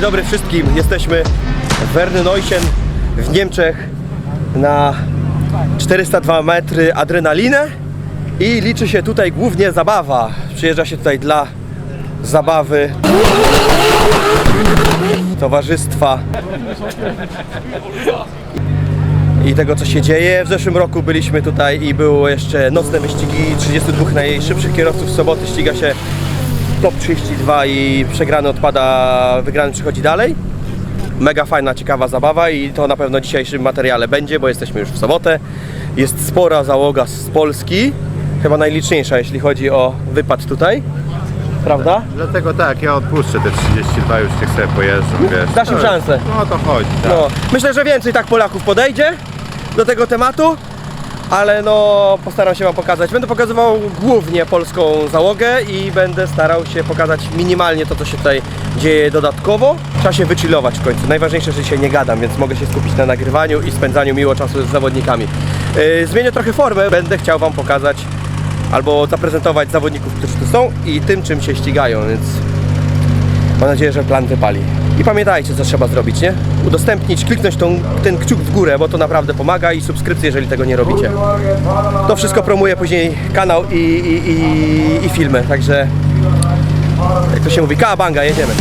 Dzień dobry wszystkim. Jesteśmy w Wernyneuchen w Niemczech na 402 metry adrenalinę i liczy się tutaj głównie zabawa. Przyjeżdża się tutaj dla zabawy, towarzystwa i tego co się dzieje. W zeszłym roku byliśmy tutaj i było jeszcze nocne wyścigi 32 najszybszych kierowców w sobotę ściga się top 32 i przegrany odpada, wygrany przychodzi dalej. Mega fajna, ciekawa zabawa i to na pewno w dzisiejszym materiale będzie, bo jesteśmy już w sobotę. Jest spora załoga z Polski, chyba najliczniejsza jeśli chodzi o wypad tutaj. Prawda? Dlatego tak, ja odpuszczę te 32, już niech sobie pojeżdżą, wiesz. Dasz im No, szansę. No to chodzi, tak. No, myślę, że więcej tak Polaków podejdzie do tego tematu, ale no postaram się Wam pokazać. Będę pokazywał głównie polską załogę i będę starał się pokazać minimalnie to, co się tutaj dzieje dodatkowo. Trzeba się wychillować w końcu. Najważniejsze, że dzisiaj nie gadam, więc mogę się skupić na nagrywaniu i spędzaniu miło czasu z zawodnikami. Yy, zmienię trochę formę, będę chciał Wam pokazać albo zaprezentować zawodników, którzy tu są i tym, czym się ścigają, więc Mam nadzieję, że plan wypali. I pamiętajcie, co trzeba zrobić, nie? Udostępnić, kliknąć tą, ten kciuk w górę, bo to naprawdę pomaga i subskrypcję, jeżeli tego nie robicie. To wszystko promuje później kanał i, i, i, i filmy, także jak to się mówi, kałabanga, jedziemy.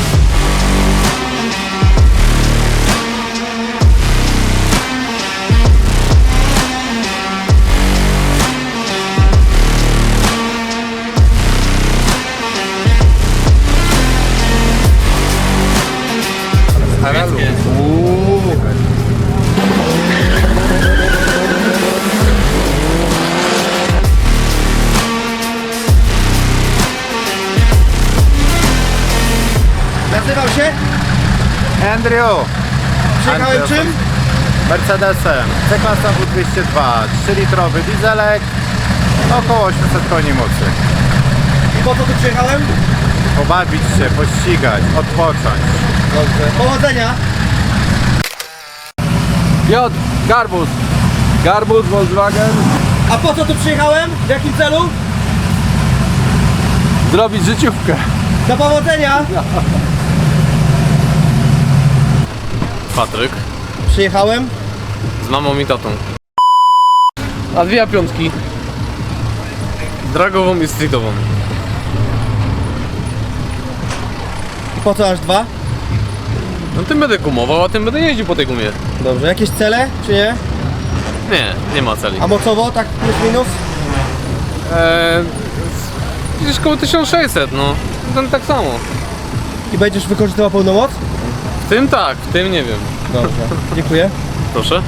Andrew! Przyjechałem Andrew. czym? Mercedesem, C-klasa W202, 3-litrowy dieselek, około 800 koni mocy. I po co tu przyjechałem? Pobawić się, pościgać, odpocząć. Dobrze. Powodzenia! Piotr, Garbus. Garbus, Volkswagen. A po co tu przyjechałem? W jakim celu? Zrobić życiówkę. Do powodzenia! Patryk Przyjechałem. z mamą i tatą. A dwie piątki. Dragową i streetową. I po co aż dwa? No tym będę gumował, a tym będę jeździł po tej gumie. Dobrze. Jakieś cele, czy nie? Nie, nie ma celi. A mocowo, tak plus minus? Eee, gdzieś koło 1600, no. Ten tak samo. I będziesz wykorzystywał pełną moc? W tym tak, w tym nie wiem. Dobrze. Dziękuję. Proszę.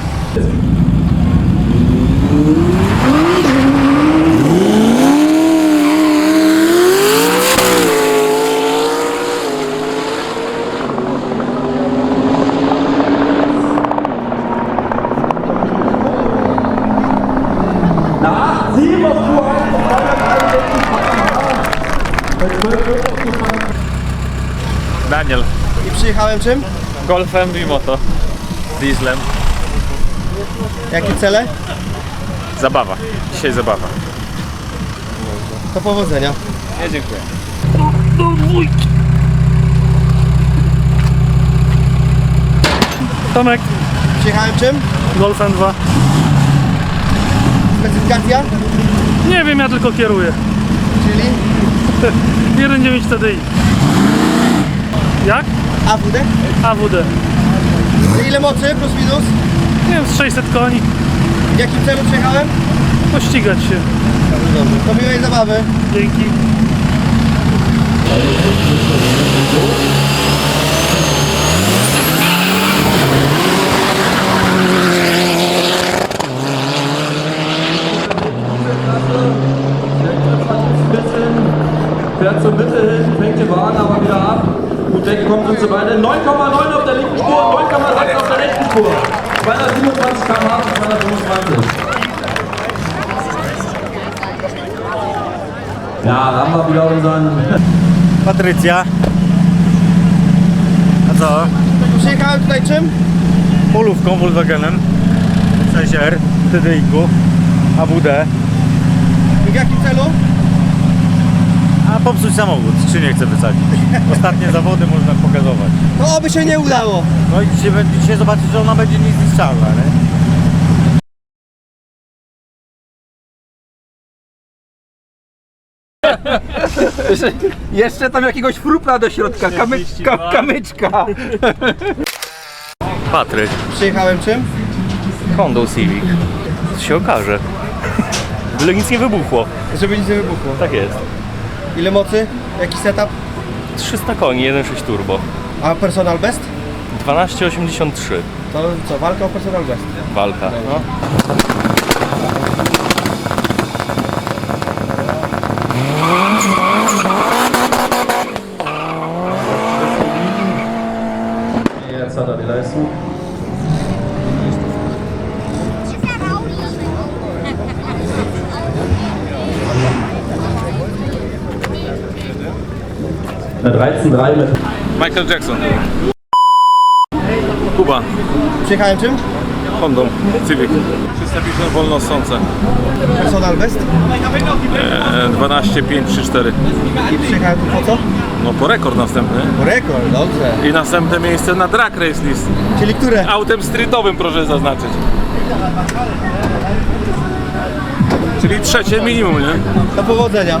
Daniel, I przyjechałem czym? Golfem i moto. Dieslem. Jakie cele? Zabawa. Dzisiaj zabawa. Do powodzenia. Ja dziękuję. Tomek, Przyjechałem czym? Golfem 2. Specyfikacja? Nie wiem, ja tylko kieruję. Czyli 1.9 TDI. Jak? AWD? AWD. Ile mocy plus minus? Nie wiem, z 600 koni. W jakim celu przyjechałem? Pościgać się. Dobrze. Do miłej zabawy. Dzięki. Weggekommen sind sie beide. 9,9 auf der linken Spur, 9,6 auf der rechten Spur. 227 km/h und 225. Ja, da haben wir wieder unseren Patrycja. A co? Przyjechałem tutaj czym? Polówką Volkswagenem. 6R, TDI-ku, AWD. I w jakim celu? A popsuć samochód, czy nie chcę wysadzić. Ostatnie zawody można pokazować. To oby się nie udało. No i dzisiaj, będzie- dzisiaj zobaczysz, że ona będzie niezniszczalna, nie? Jeszcze, jeszcze tam jakiegoś frupla do środka, kamy, ka, kamyczka. Patryk, Przyjechałem czym? Honda Civic. To się okaże. Byle nic nie wybuchło. Żeby nic nie wybuchło. Tak jest. Ile mocy? Jaki setup? 300 koni, 1.6 turbo. A personal best? 12,83 To co, walka o personal best. walka. No. Hat er die Leistung. 13-3 mit Michael Jackson. Kuba. Przyjechałem czym? Hondą. Civic. 350 wolnosące. Personal best. E, 12, 5, 3, 4. I przyjechałem tu po co? No po rekord następny. Po rekord, dobrze. I następne miejsce na drag race list. Czyli które? Autem streetowym proszę zaznaczyć. Czyli trzecie minimum, nie? Do powodzenia.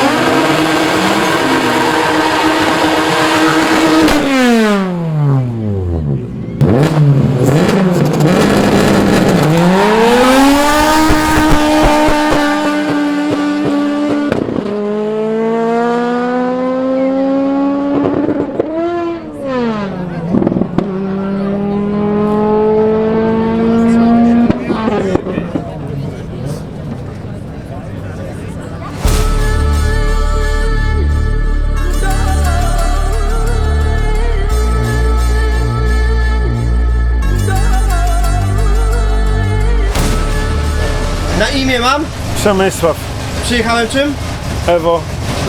Przemysław, Przyjechałem czym? Ewo.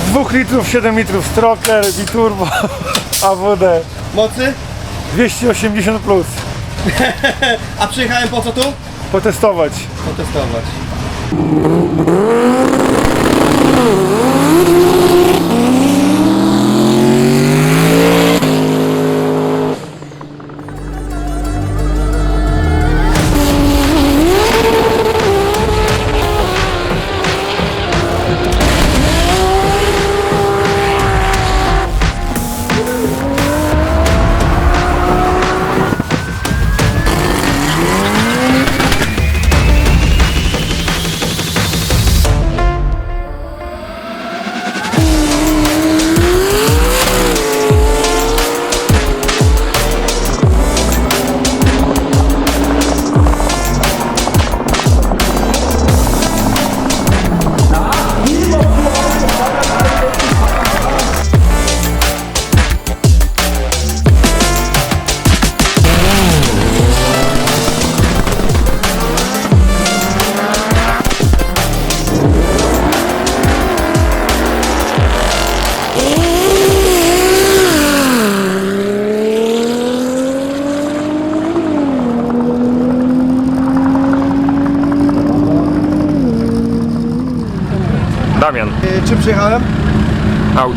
Z 2 litrów 7 litrów stroker, biturbo, AWD. Mocy? 280 plus. A przyjechałem po co tu? Potestować. Potestować.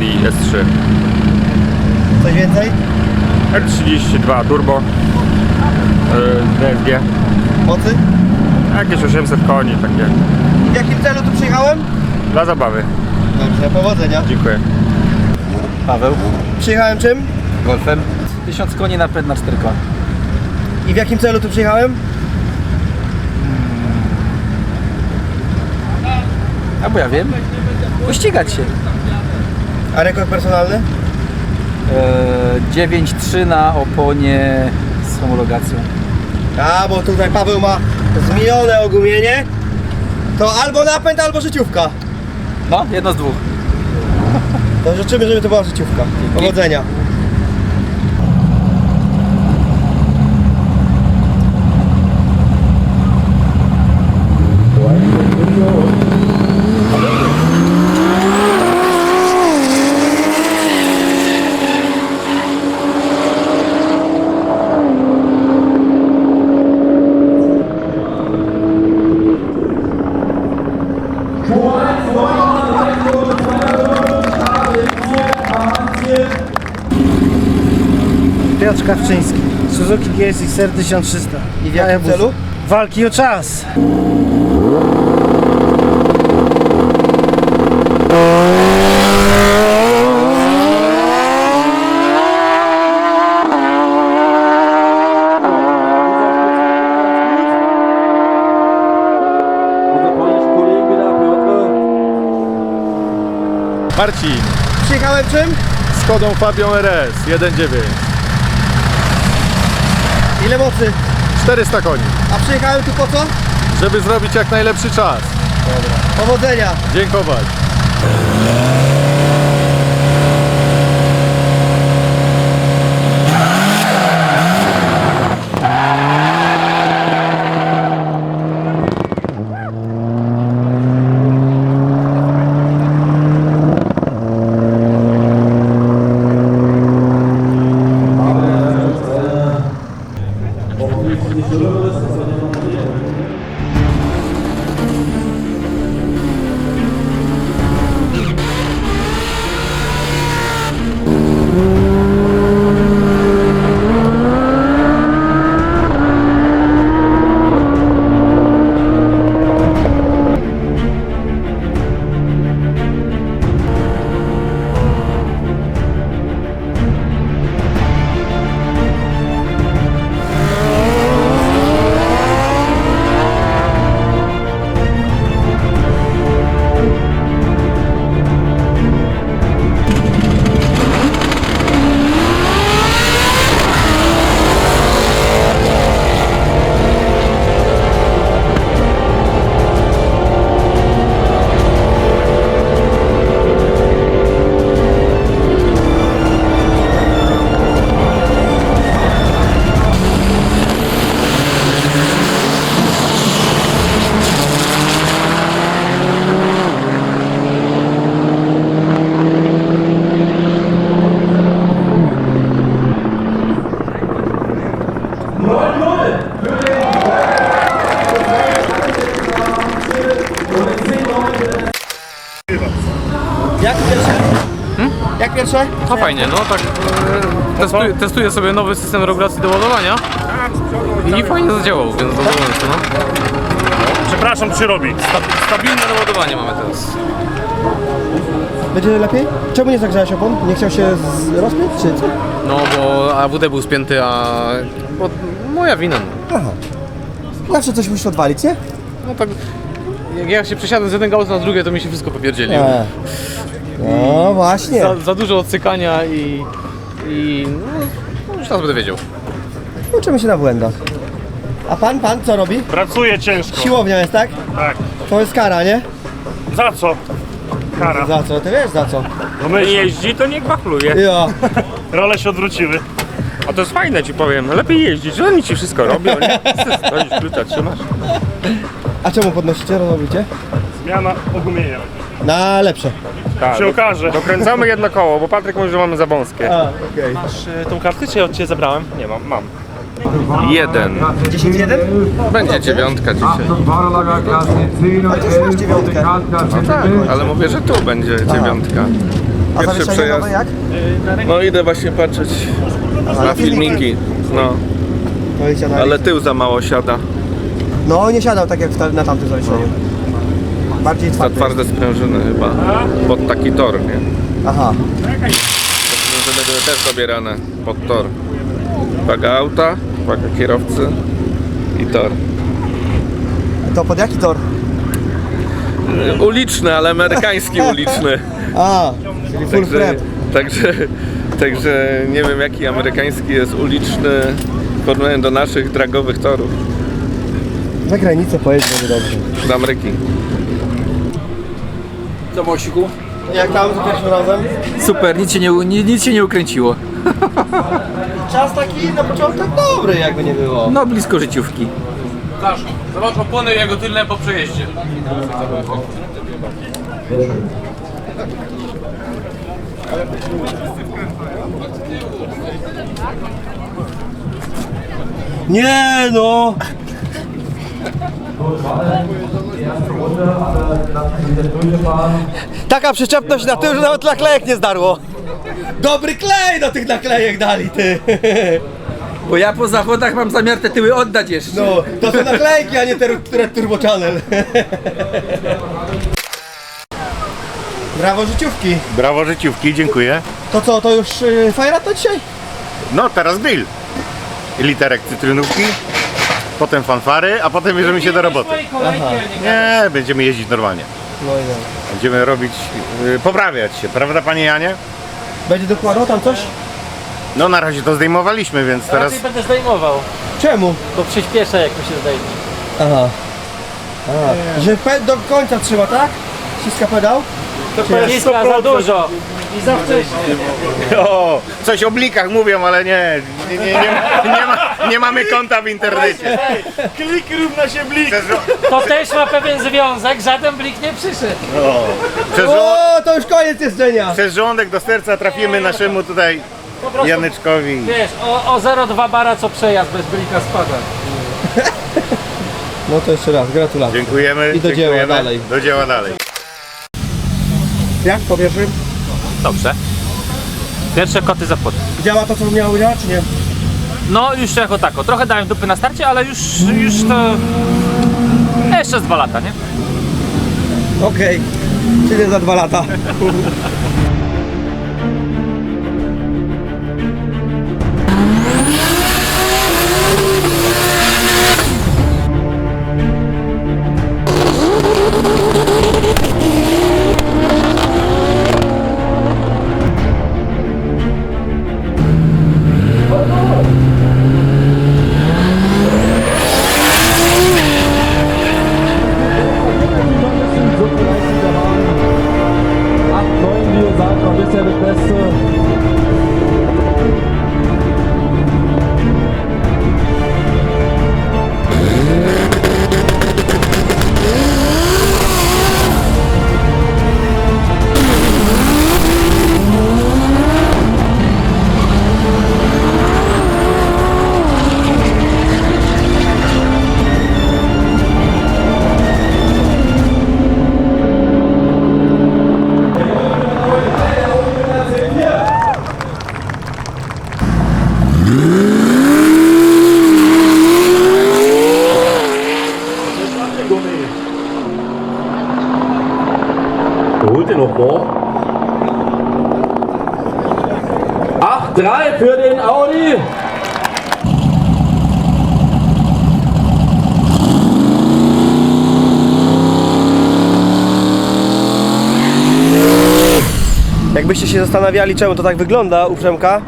Audi S3. Coś więcej? R32 turbo. Yy, DSG. Mocy? Jakieś 800 koni, takie. W jakim celu tu przyjechałem? Dla zabawy. Dobrze, powodzenia. Dziękuję. Paweł, Przyjechałem czym? golfem. 1000 koni napęd na 4 koła. I w jakim celu tu przyjechałem? A bo ja wiem, pościgać się. A rekord personalny? Eee, 9.3 na oponie z homologacją. A, bo tutaj Paweł ma zmienione ogumienie. To albo napęd, albo życiówka. No, jedno z dwóch. To życzymy, żeby to była życiówka. Powodzenia. Kawczyński. Suzuki GSX-R 1300. I w jakim celu? Walki o czas. Marcin, Przyjechałem czym? Skodą Fabią RS 1.9. Ile mocy? 400 koni, A przyjechałem tu po co? żeby zrobić jak najlepszy czas. Powodzenia. Dziękować. Fajnie, no tak e, testuję, testuję sobie nowy system regulacji doładowania i fajnie zadziałał, więc zadowolony jestem, no. Przepraszam, czy robi? Sta- Stabilne doładowanie mamy teraz. Będzie lepiej? Czemu nie zagrzałeś opon? Nie chciał się z... rozpiąć, czy co? No bo AWD był spięty, a... Bo moja wina, no. Aha. Zawsze coś musisz odwalić, nie? no tak... Jak ja się przesiadłem z jednego auta na drugie, to mi się wszystko popierdzieliło. E. No właśnie. Za, za dużo odcykania i... i no, już teraz będę wiedział. Uczymy się na błędach. A pan, pan co robi? Pracuję ciężko. Siłownia jest, tak? Tak. To jest kara, nie? Za co? Kara. Za co? Ty wiesz za co? No my Jeździ, to niech wachluje. Ja. role się odwróciły. A to jest fajne ci powiem. Lepiej jeździć, oni ci wszystko robią, nie? Stoisz, klucza trzymasz. A czemu podnosicie, robicie? Zmiana ogumienia. Na lepsze. Tak, Się okaże. dokręcamy jedno koło, bo Patryk mówi, że mamy za wąskie. A, okej. Masz e, tą kartę, czy ja od Ciebie zabrałem? Nie mam, mam. Jeden. 10-1? Będzie dziewiątka dzisiaj. Ale to już masz dziewiątkę. Tak, ale mówię, że tu będzie dziewiątka. A Pierwszy zawieszenie przejazd. jak? No idę właśnie patrzeć na filmiki. No, No i ale tył za mało siada. No nie siadał tak jak w ta- na tamtym zawieszeniu. Bardziej Za twardy. twarde sprężyny chyba. Pod taki tor, nie? Aha. Sprężyny były też dobierane pod tor. Waga auta, waga kierowcy i tor. To pod jaki tor? Uliczny, ale amerykański uliczny. A, czyli full Także, prep. także, także nie wiem jaki amerykański jest uliczny w porównaniu do naszych dragowych torów Za granicę pojedź będzie dobrze. z Ameryki. Co Mosiku? Jak tam za pierwszym razem? Super, nic się nie, u- ni- nic się nie ukręciło. Czas taki na początek dobry jakby nie było. No blisko życiówki. Zobacz opony jego tylne po przejeździe. Nie no! Taka przyczepność na tył, że nawet naklejek nie zdarło. Dobry klej do tych naklejek dali, ty. Bo ja po zawodach mam zamiar te tyły oddać jeszcze. No, to są naklejki, a nie te, które Turbo Channel. Brawo życiówki. Brawo życiówki, dziękuję. To co, to już yy, fajrat to dzisiaj? No teraz grill. Literek cytrynówki, potem fanfary, a potem bierzemy się do roboty. Nie, będziemy jeździć normalnie. No i. Będziemy robić, y, poprawiać się, prawda panie Janie? Będzie dokładał tam coś? No na razie to zdejmowaliśmy, więc teraz Raczej będę zdejmował, Czemu? bo przyspieszę jak mi się zdejmie. Aha. A, że pe- do końca trzeba, tak? Ściska pedał? Niska za dużo i za wcześnie. o, coś o blikach mówią, ale nie, nie, nie, nie, nie, ma, nie mamy konta w internecie. Klik równa się blik. Przez, To też ma pewien związek, żaden blik nie przyszedł. przez, żo- O, to już koniec jeżdżenia. przez żołądek do serca trafimy naszemu tutaj Po prostu, Janeczkowi. wiesz, o, o 0,2 bara co przejazd bez blika spada. No to jeszcze raz, gratulacje. Dziękujemy. I do dzieła dziękujemy. dalej. Do dzieła dalej. Jak po pierwszym? Dobrze. Pierwsze koty za płot. Działa to, co miało działać, czy nie? No już jako tako. Trochę dałem dupy na starcie, ale już, już to... Jeszcze z dwa lata, nie? Okej, czyli za dwa lata. zastanawiali, czemu to tak wygląda u Przemka,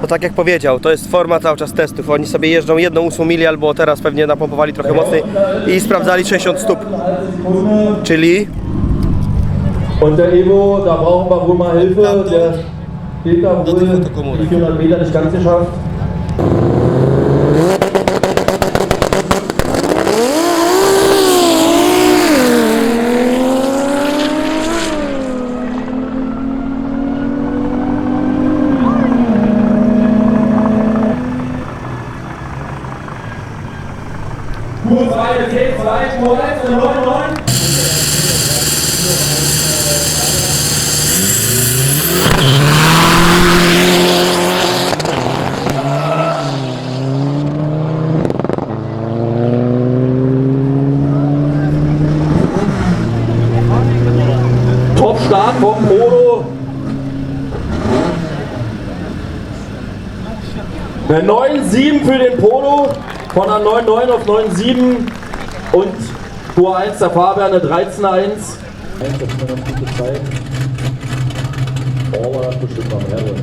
to tak jak powiedział, to jest forma cały czas testów. Oni sobie jeżdżą jedną ósmą mili, albo teraz pewnie napompowali trochę mocniej i sprawdzali 60 stóp. Czyli Und der Evo, da brauchen wir wohl mal Hilfe. Der steht da wohl die 400 Meter nicht ganz geschafft. Eine 9-7 für den Polo. Von einer 9-9 auf 9-7. Und Tour 1 der Fahrwerk eine 13-1. Das ist eine ganz gute Zeit. Oh, das bestimmt noch mehrere.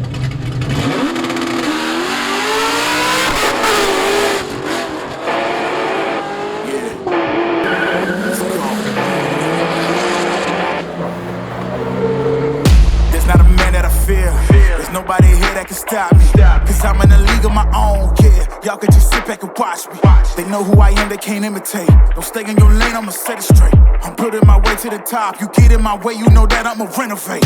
Know who I am, they can't imitate. Don't stay in your lane, I'ma set it straight. I'm building my way to the top. You get in my way, you know that I'ma renovate.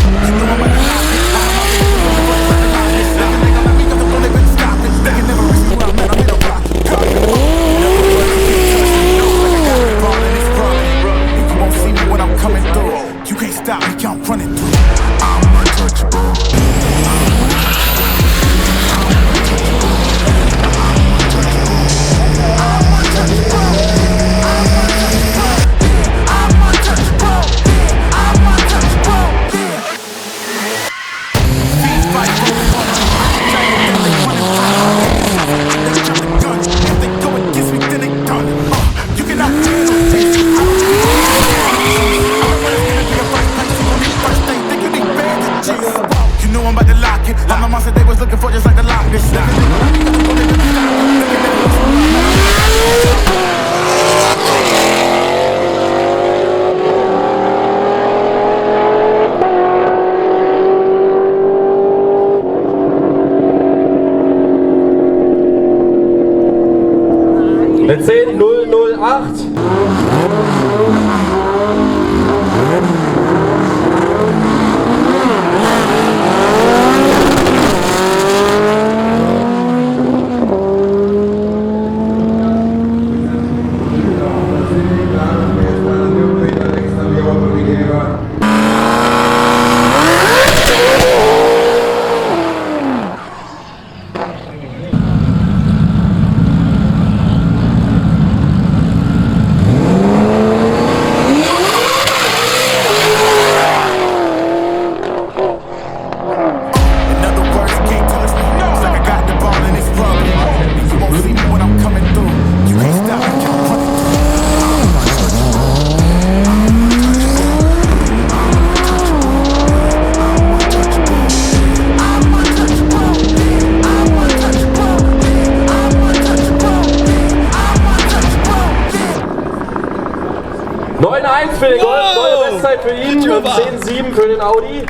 Audi.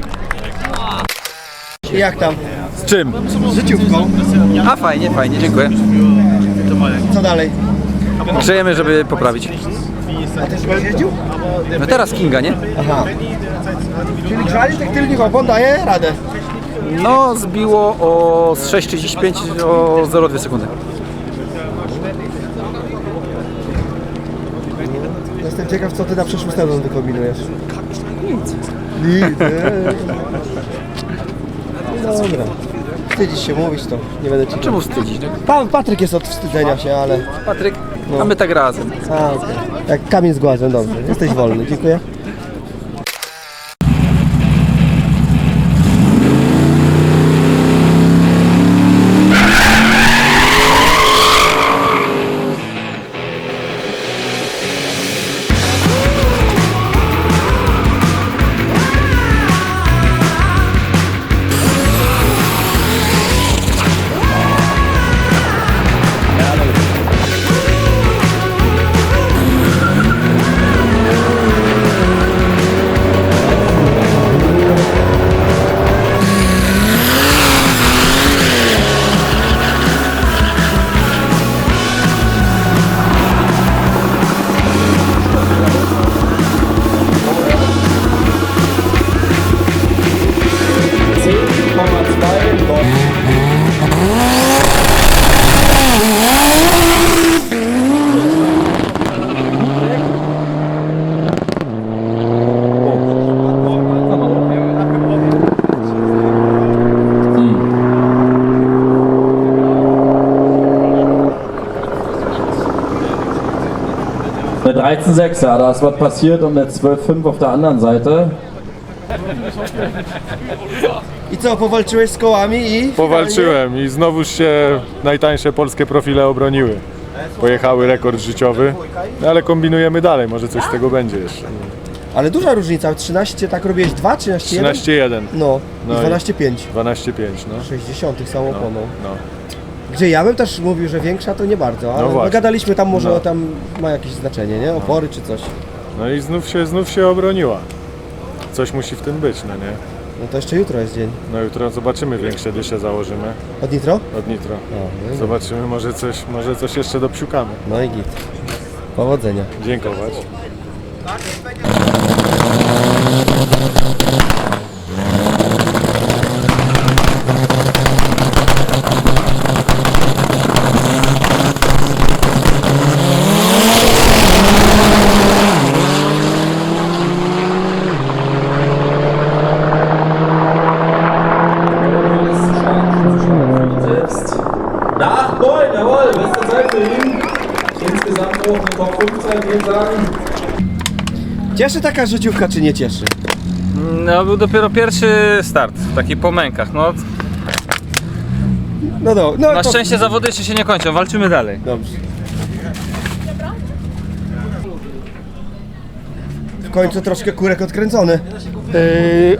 Jak tam? Z czym? Z życiówką. A fajnie, fajnie, dziękuję. Co dalej? Grzejemy, żeby poprawić. A też będziesz jeździł? No teraz Kinga, nie? Aha. Czyli grzali tych tylnych opon daje radę. No, zbiło o z 6,35 o 0,2 sekundy. Jestem ciekaw, co ty na przyszły sezon wykombinujesz. Nic. Nic. eee. No Dobra. Wstydzisz się mówić to, nie będę ci... Czemu wstydzić? No? Pan Patryk jest od wstydzenia się, ale... Patryk, a my tak razem. A, okej. Jak kamień z głazem, dobrze. Jesteś wolny, dziękuję. Eine 13-6, ja, da ist was passiert und eine 12-5 auf der anderen Seite. I co, powalczyłeś z kołami i... Powalczyłem i znowuż się najtańsze polskie profile obroniły. Pojechały rekord życiowy, no ale kombinujemy dalej, może coś z tego będzie jeszcze. Ale duża różnica, 13 tak robiłeś 2, 13 1? 13,1, No, No i i- 12 5. 12,5 no. 60 samą no, oponą. no. Gdzie ja bym też mówił, że większa to nie bardzo, ale no właśnie. gadaliśmy tam może No. tam ma jakieś znaczenie, nie? Opory czy coś. no i znów się, znów się obroniła. Coś musi w tym być, no nie? No to jeszcze jutro jest dzień. No jutro zobaczymy, większe dysze założymy Od nitro? od nitro. No, i- Zobaczymy, może coś, może coś jeszcze dopsiukamy. no i git. Powodzenia. Dziękować. 9, jawohl, beste Zeit für ihn. Insgesamt auch eine Top 5 Zeit, würde ich sagen. Cieszy taka życiówka czy nie cieszy? No, był dopiero pierwszy start, taki po mękach. No, No no na to... szczęście zawody jeszcze się nie kończą, walczymy dalej. Dobrze. W końcu troszkę kurek odkręcony. Yy,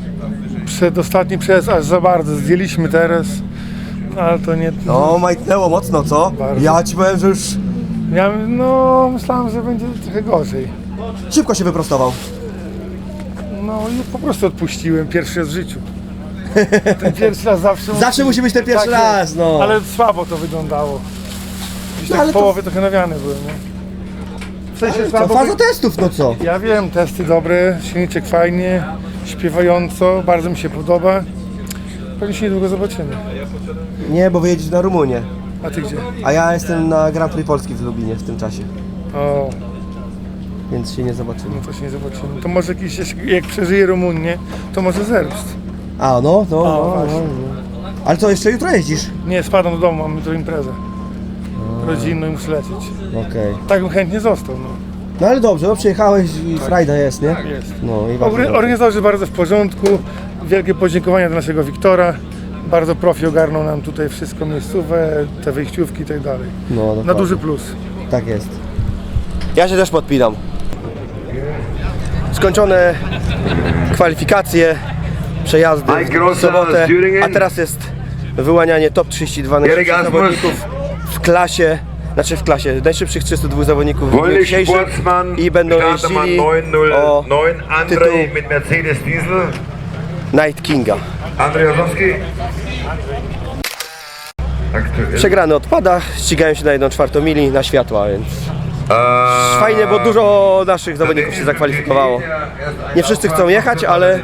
przedostatni przez aż za bardzo. Zdjęliśmy teraz, ale to nie... No, majtnęło mocno, co? Bardzo. Ja ci powiem, że już Ja no myślałem, że będzie trochę gorzej. szybko się wyprostował. No i po prostu odpuściłem pierwszy raz w życiu. Ten pierwszy raz zawsze. Zawsze musi być ten pierwszy Tak jest. raz, no. Ale słabo to wyglądało. Gdzieś No, tak ale w to- połowie trochę nawiany byłem, nie? W sensie To słabo. faza testów, no co? Ja wiem, testy dobre, silniczek fajnie, śpiewająco, bardzo mi się podoba. Pewnie się niedługo zobaczymy. Nie, bo wyjedziesz na Rumunię. A ty gdzie? A ja jestem na Grand Prix Polski w Lubinie w tym czasie. O, Więc się nie zobaczymy. no to się nie zobaczymy. To może jakiś, jak przeżyje Rumunię, to może Zerbst. A, no, no, no, no, właśnie. no. Ale co, jeszcze jutro jeździsz? Nie, spadam do domu, mamy tu imprezę. Rodzinną i muszę lecieć. Okej. Tak bym chętnie został, no. No ale dobrze, no przyjechałeś i frajda jest, nie? Jest. No i bardzo Ogry- dobrze. Organizatorzy bardzo w porządku. Wielkie podziękowania dla naszego Wiktora. Bardzo profi ogarnął nam tutaj wszystko miejscowe, te wyjściówki i tak dalej. No, Na duży plus. Tak jest. Ja się też podpinam. Skończone kwalifikacje, przejazdy w sobotę, a teraz jest wyłanianie top 32 najszybszych zawodników w klasie znaczy w klasie najszybszych 302 zawodników w dniu dzisiejszym i będą jeździli o 909, tytuł Night Kinga. Andrzej Ozowski. Aktuell. Przegrany odpada, ścigają się na 1 czwartą mili na światła, więc Eee, fajnie, bo dużo naszych zawodników się zakwalifikowało. Nie wszyscy chcą jechać, ale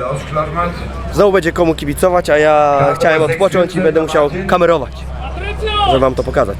znowu będzie komu kibicować, a ja chciałem odpocząć i będę musiał kamerować, żeby wam to pokazać.